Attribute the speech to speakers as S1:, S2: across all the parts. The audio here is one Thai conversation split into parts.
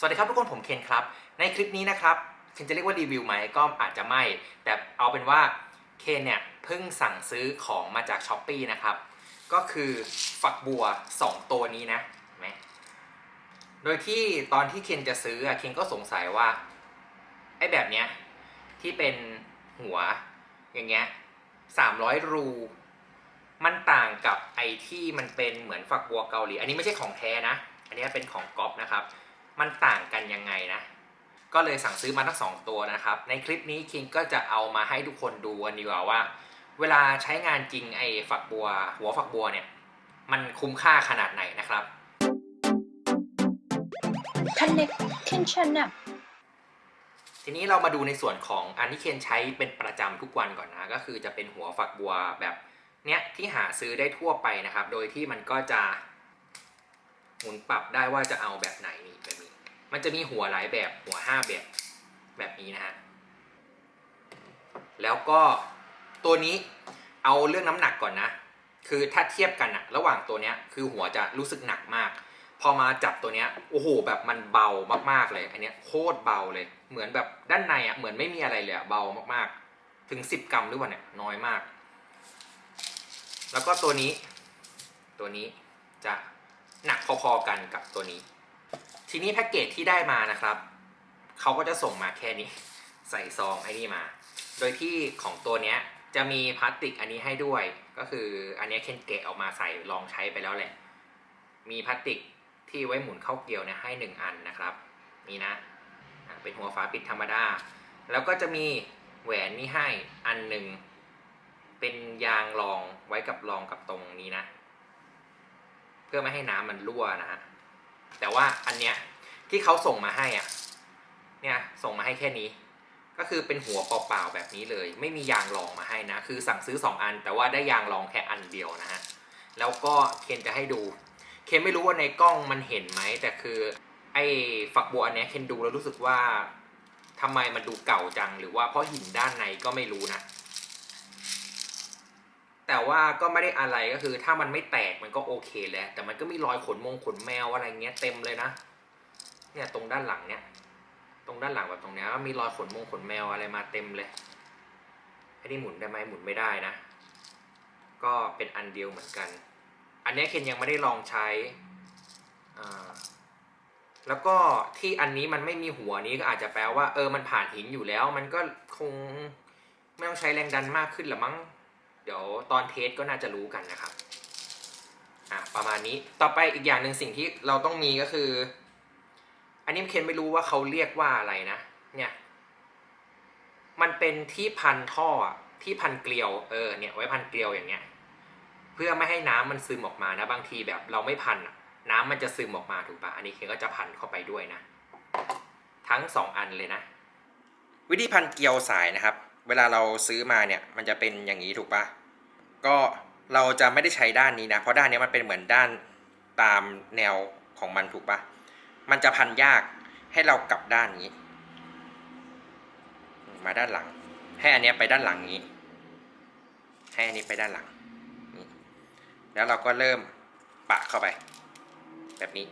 S1: สวัสดีครับทุกคนผมเคนครับ ในคลิปนี้นะครับเคนจะเรียกว่ารีวิวไหมก็อาจจะไม่ แต่เอาเป็นว่าเคนเนี่ยเพิ่งสั่งซื้อของมาจากช้อปปีนะครับ ก็คือฝักบัว 2 ตัวนี้นะเห็นไหมโดยที่ตอนที่เคนจะซื้อเคนก็สงสัยว่าไอ้แบบเนี้ยที่เป็นหัวอย่างเงี้ยสามร้อยรู มันต่างกับไอ้ที่มันเป็นเหมือนฝักบัวเกาหลี อันนี้ไม่ใช่ของแท้นะ อันนี้เป็นของก๊อปนะครับ มันต่างกันยังไงนะ ก็เลยสั่งซื้อมาทั้งสองตัวนะครับ ในคลิปนี้คิงก็จะเอามาให้ทุกคนดูกันดีกว่าว่า เวลาใช้งานจริงไอ้ฝักบัว หัวฝักบัวเนี่ย มันคุ้มค่าขนาดไหนนะครับ
S2: Connection Channel
S1: ทีนี้เรามาดูในส่วนของอันที่เคนใช้เป็นประจำทุกวันก่อนนะ ก็คือจะเป็นหัวฝักบัวแบบเนี้ยที่หาซื้อได้ทั่วไปนะครับ โดยที่มันก็จะ หมุนปรับได้ว่าจะเอาแบบไหนนี่แบบนี้ มันจะมีหัวหลายแบบหัวห้าแบบแบบนี้นะฮะแล้วก็ตัวนี้เอาเรื่องน้ำหนักก่อนนะ คือถ้าเทียบกันอะระหว่างตัวเนี้ยคือหัวจะรู้สึกหนักมาก พอมาจับตัวเนี้ยโอ้โหแบบมันเบามากๆเลย อันเนี้ยโคตรเบาเลย เหมือนแบบด้านในอะเหมือนไม่มีอะไรเลยอะเบามากๆ ถึง 10 กรัมหรือเปล่าเนี่ยน้อยมาก แล้วก็ตัวนี้ ตัวนี้จะ หนักพอๆกันกับตัวนี้ ทีนี้แพ็กเกจที่ได้มานะครับเขาก็จะส่งมาแค่นี้ ใส่ซองไอ้นี่มา โดยที่ของตัวเนี้ยจะมีพลาสติกอันนี้ให้ด้วย ก็คืออันนี้เคนเกะออกมาใส่ลองใช้ไปแล้วแหละ มีพลาสติกที่ไว้หมุนเข้าเกลียวเนี่ยให้หนึ่งอันนะครับ นี่นะอะเป็นหัวฝาปิดธรรมดา แล้วก็จะมีแหวนนี่ให้อันหนึ่งเป็นยางรองไว้กับรองกับตรงนี้นะ เพื่อไม่ให้น้ำมันรั่วนะฮะแต่ว่าอันเนี้ยที่เขาส่งมาให้อะเนี่ยส่งมาให้แค่นี้ ก็คือเป็นหัวเปล่าๆแบบนี้เลย ไม่มียางรองมาให้นะ คือสั่งซื้อ 2 อัน แต่ว่าได้ยางรองแค่อันเดียวนะฮะแล้วก็เคนจะให้ดู เคนไม่รู้ว่าในกล้องมันเห็นไหมแต่คือไอ้ฝักบัวอันเนี้ยเคนดูแล้วรู้สึกว่าทำไมมันดูเก่าจังหรือว่าเพราะหินด้านในก็ไม่รู้นะ แต่ว่าก็ไม่ได้อะไรก็คือ ถ้ามันไม่แตกมันก็โอเคแหละแต่มันก็มีรอยขนมงขนแมวอะไรเงี้ยเต็มเลยนะ เนี่ยตรงด้านหลังเนี่ย ตรงด้านหลังแบบตรงเนี้ยก็มีรอยขนมงขนแมวอะไรมาเต็มเลยไอ้นี่หมุนได้ไหมหมุนไม่ได้นะ ก็เป็นอันเดียวเหมือนกัน อันนี้เคนยังไม่ได้ลองใช้อ่าแล้วก็ที่อันนี้มันไม่มีหัวนี้ก็อาจจะแปลว่าเออมันผ่านหินอยู่แล้ว มันก็คงไม่ต้องใช้แรงดันมากขึ้นหรือมั้ง เดี๋ยวตอนเทสก็น่าจะรู้กันนะครับอะประมาณนี้ต่อไปอีกอย่างหนึ่งสิ่งที่เราต้องมีก็คือ อันนี้เคนไม่รู้ว่าเขาเรียกว่าอะไรนะ เนี่ยมันเป็นที่พันท่อที่พันเกลียวเออเนี่ยไว้พันเกลียวอย่างเงี้ย เพื่อไม่ให้น้ำมันซึมออกมานะบางทีแบบเราไม่พันอะน้ำมันจะซึมออกมาถูกปะอันนี้เคนก็จะพันเข้าไปด้วยนะ ทั้งสองอันเลยนะ วิธีพันเกลียวสายนะครับ เวลาเราซื้อมาเนี่ยมันจะเป็นอย่างนี้ถูกปะก็เราจะไม่ได้ใช้ด้านนี้นะ เพราะด้านนี้มันเป็นเหมือนด้านตามแนวของมันถูกปะมันจะพันยากให้เรากลับด้านนี้ มาด้านหลัง ให้อันเนี้ยไปด้านหลังนี้ ให้อันนี้ไปด้านหลังแล้วเราก็เริ่มปะเข้าไป แบบนี้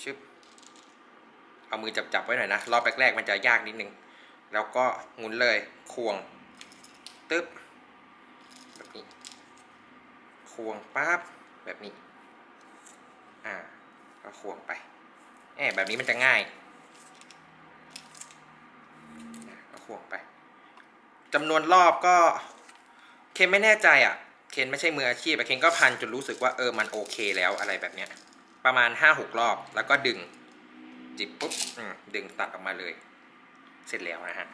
S1: ชึบเอามือจับจับไว้หน่อยนะรอบแรกๆมันจะยากนิดนึง แล้วก็หมุนเลยควงตึ๊บแบบนี้ควงปั๊บแบบนี้อ่าก็ควงไปแอบแบบนี้มันจะง่ายก็ควงไปจำนวนรอบก็เคนไม่แน่ใจอะเคนไม่ใช่มืออาชีพอะเคนก็พันจนรู้สึกว่าเออมันโอเคแล้วอะไรแบบเนี้ยประมาณห้าหกรอบแล้วก็ดึงจิบปุ๊บดึงตัดออกมาเลย เสร็จแล้วนะฮะ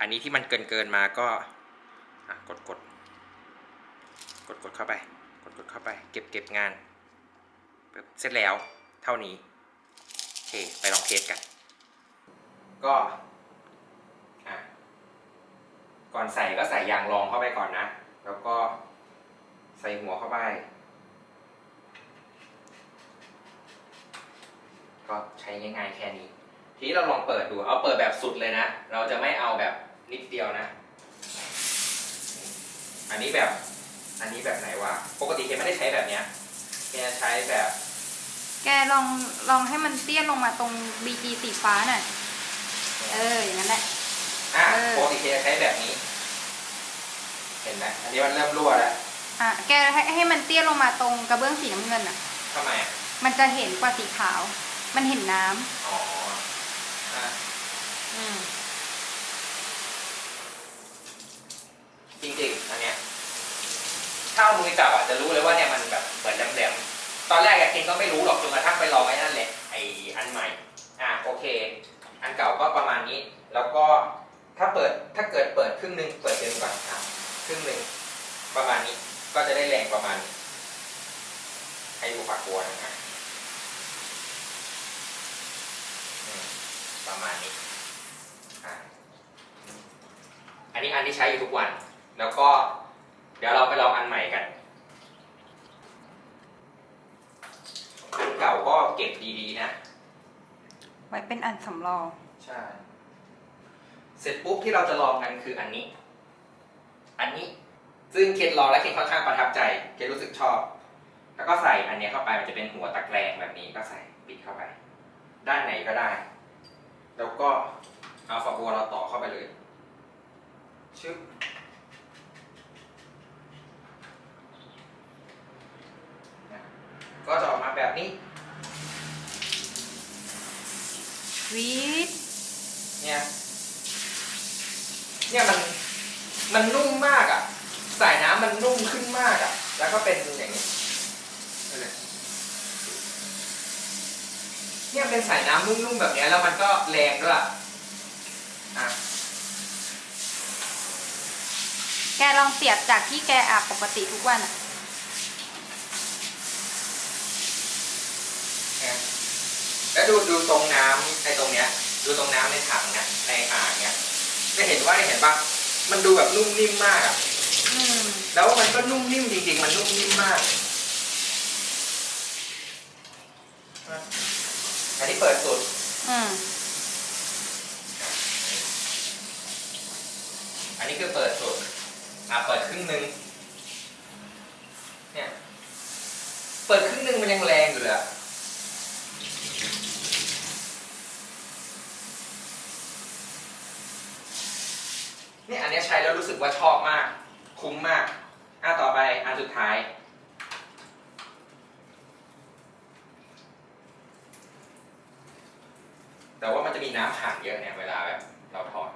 S1: อันนี้ที่มันเกินเกินมาก็กดกดกดกดเข้าไป กดกดเข้าไป เก็บเก็บงานเสร็จแล้วเท่านี้ โอเค ไปลองเทสกัน ก็อะก่อนใส่ก็ใส่ยางรองเข้าไปก่อนนะ แล้วก็ใส่หัวเข้าไป ก็ใช้ง่ายๆแค่นี้ ทีนี้เราลองเปิดดู เอาเปิดแบบสุดเลยนะ เราจะไม่เอาแบบนิดเดียวนะ อันนี้แบบ อันนี้แบบไหนวะ ปกติเคนไม่ได้ใช้แบบเนี้ยเคนจะใช้แบบ
S2: แก
S3: แกลองลองให้มันเตี้ยลงมาตรง BG สีฟ้าหน่อย เออ อย่างนั้นแหละ
S1: อะ
S3: เออ
S1: ปกติเคจะใช้แบบนี้ เห็นไหมอันนี้มันเริ่มรั่วแล้ว
S3: อะ แกให้ให้มันเตี้ยลงมาตรงกระเบื้องสีน้ำเงินอะ
S1: ทำไมอะ
S3: มันจะเห็นกว่าสีขาว มันเห็นน้ำ
S1: อ๋ออะ
S3: อืม
S1: จริงๆ อันเนี้ย ถ้ามือจับอะจะรู้เลยว่าเนี่ยมันแบบเหมือนแหลมๆตอนแรกอะเคนก็ไม่รู้หรอกจนกระทั่งไปลองไอ้นั่นแหละไออันใหม่อะโอเค อันเก่าก็ประมาณนี้ แล้วก็ถ้าเปิดถ้าเกิดเปิดครึ่งหนึ่งเปิดเดิมก่อนอะครึ่งหนึ่งประมาณนี้ก็จะได้แรงประมาณนี้ให้ดูฝักบัวนะฮะอืมประมาณนี้อะอันนี้อันที่ใช้อยู่ทุกวัน แล้วก็ เดี๋ยวเราไปลองอันใหม่กัน อันเก่าก็เก็บดีๆนะ
S3: ไว้เป็นอันสำรอง
S1: ใช่ เสร็จปุ๊บที่เราจะลองกันคืออันนี้ อันนี้ ซึ่งเคนลองและเคนค่อนข้างประทับใจ เคนรู้สึกชอบ แล้วก็ใส่อันเนี้ยเข้าไปมันจะเป็นหัวตะแกรงแบบนี้ก็ใส่ปิดเข้าไป ด้านไหนก็ได้ แล้วก็เอาฝักบัวเราต่อเข้าไปเลย ชึบ ก็จะออกมาแบบนี้
S3: วีด
S1: เนี่ยเนี่ยมันมันนุ่มมากอะ สายน้ำมันนุ่มขึ้นมากอะ แล้วก็เป็นอย่างนี้นั่นแหละเนี่ยเป็นสายน้ำนุ่มๆแบบเนี้ยแล้วมันก็แรงด้วยอะอะ
S3: แกลองเสียบจากที่แกอาบปกติทุกวันอะ
S1: เนี่ยแล้ว ดูดูตรงน้ำไอ้ตรงเนี้ย ดูตรงน้ำในถังเนี่ยในอ่างเนี่ยจะเห็นว่าเห็นปะมันดูแบบนุ่มนิ่มมากอะ
S3: อืม
S1: แล้วมันก็นุ่มนิ่มจริงๆ มันนุ่มนิ่มมากอันนี้เปิดสุด
S3: อืม
S1: อันนี้คือเปิดสุดอะเปิดครึ่งหนึ่งเนี่ย เปิดครึ่งหนึ่งมันยังแรงอยู่เลยอะ เนี่ยอันเนี้ยใช้แล้วรู้สึกว่าชอบมาก คุ้มมากอะต่อไปอันสุดท้าย แต่ว่ามันจะมีน้ำขังเยอะเนี่ยเวลาแบบเราถอด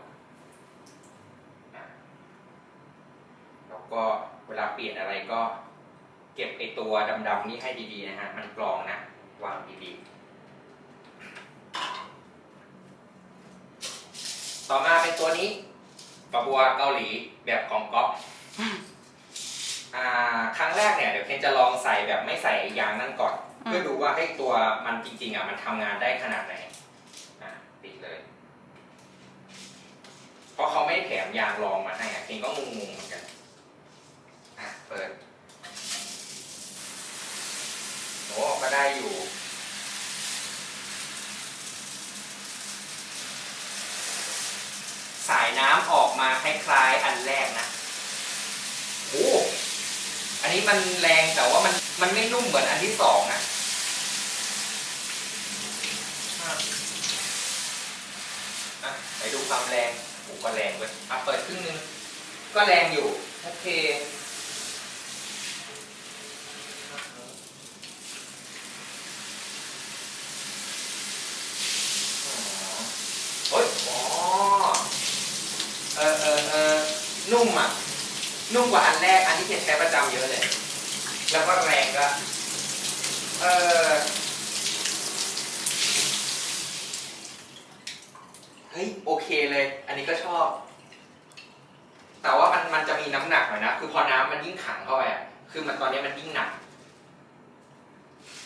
S1: แล้วก็เวลาเปลี่ยนอะไรก็เก็บไอตัวดำๆนี่ให้ดีๆนะฮะ มันกรองนะ วางดีๆ ต่อมาเป็นตัวนี้ ปะบัวเกาหลีแบบของก๊อฟอ่าครั้งแรกเนี่ยเดี๋ยวเคนจะลองใส่แบบไม่ใส่ยางนั่นก่อน
S3: อืม
S1: เพื่อดูว่าให้ตัวมันจริงๆอะมันทำงานได้ขนาดไหนอะปิดเลย เพราะเขาไม่ได้แถมยางรองมาให้อะเคนก็งงๆเหมือนกันอะเปิดโอ้ก็ได้อยู่ สายน้ำออกมาคล้ายๆอันแรกนะโอ้อันนี้มันแรงแต่ว่ามันมันไม่นุ่มเหมือนอันที่สองนะอะไปดูความแรงโอ้ก็แรงเว้ยอะเปิดครึ่งนึง ก็แรงอยู่ โอเค โอ๊ยอ๋อ เออเออเออนุ่มอะ นุ่มกว่าอันแรก อันที่เคนใช้ประจำเยอะเลย แล้วก็แรงก็ เออเฮ้ยโอเคเลย อันนี้ก็ชอบ แต่ว่ามันมันจะมีน้ำหนักหน่อยนะ คือพอน้ำมันยิ่งขังเข้าไปอะคือมันตอนนี้มันยิ่งหนัก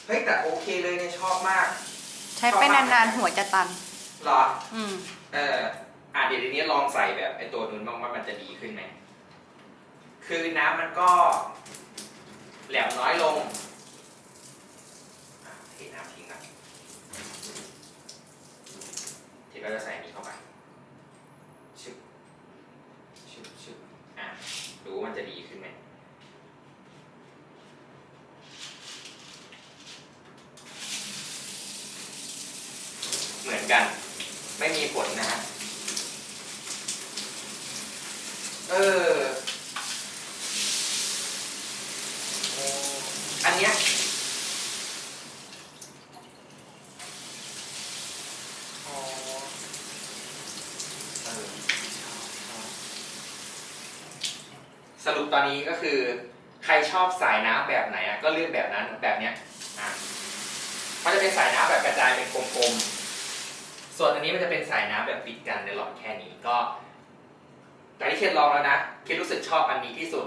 S1: เฮ้ยแต่โอเคเลยเนี่ยชอบมาก
S3: ใช้ไปนานๆหัวจะตัน
S1: เหรอ
S3: อืม
S1: เอออะเดี๋ยวทีนี้ลองใส่แบบไอ้ตัวนู้นบ้างว่ามันจะดีขึ้นไหม คือน้ำมันก็แหลมน้อยลงอะเทน้ำทิ้งนะทีก็จะใส่นี้เข้าไปชึบชึบชึบอะดูว่ามันจะดีขึ้นไหมออนกัน ไม่มีผลนะฮะเอออันเนี้ยอ๋อเออ สรุปตอนนี้ก็คือ ใครชอบสายน้ำแบบไหนอะก็เลือกแบบนั้นแบบเนี้ยอะมันจะเป็นสายน้ำแบบกระจายเป็นกลมๆ ส่วนอันนี้มันจะเป็นสายน้ำแบบปิดกันในหลอดแค่นี้ก็แต่ที่เคนลองแล้วนะเคนรู้สึกชอบอันนี้ที่สุด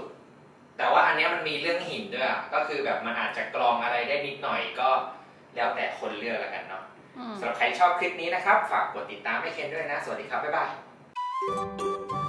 S1: แต่ว่าอันเนี้ยมันมีเรื่องหินด้วยอะก็คือแบบมันอาจจะกรองอะไรได้นิดหน่อยก็แล้วแต่คนเลือกแล้วกันเนาะ
S3: อืม
S1: สำหรับใครชอบคลิปนี้นะครับ ฝากกดติดตามให้เคนด้วยนะ สวัสดีครับ บ๊ายบาย